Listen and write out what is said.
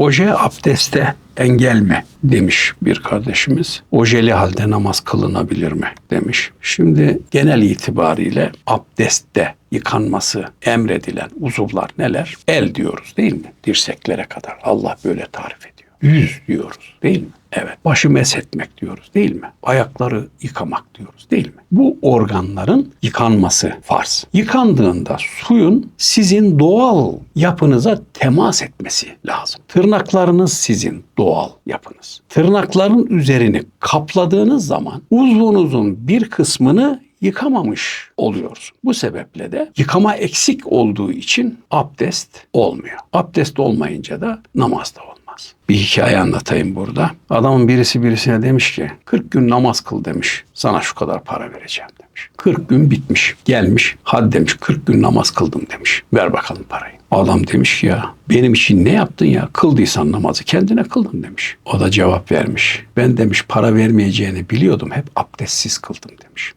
Oje abdeste engel mi demiş bir kardeşimiz. Ojeli halde namaz kılınabilir mi demiş. Şimdi genel itibariyle abdestte yıkanması emredilen uzuvlar neler? El diyoruz değil mi? Dirseklere kadar. Allah böyle tarif ediyor. Yüz diyoruz değil mi? Evet. Başı meshetmek diyoruz değil mi? Ayakları yıkamak diyoruz değil mi? Bu organların yıkanması farz. Yıkandığında suyun sizin doğal yapınıza temas etmesi lazım. Tırnaklarınız sizin doğal yapınız. Tırnakların üzerini kapladığınız zaman uzvunuzun bir kısmını yıkamamış oluyoruz. Bu sebeple de yıkama eksik olduğu için abdest olmuyor. Abdest olmayınca da namaz da olmaz. Bir hikaye anlatayım burada. Adamın birisi birisine demiş ki 40 gün namaz kıl demiş. Sana şu kadar para vereceğim demiş. 40 gün bitmiş. Gelmiş. Hadi demiş 40 gün namaz kıldım demiş. Ver bakalım parayı. Adam demiş ya benim için ne yaptın ya? Kıldıysan namazı kendine kıldın demiş. O da cevap vermiş. Ben demiş para vermeyeceğini biliyordum. Hep abdestsiz kıldım demiş.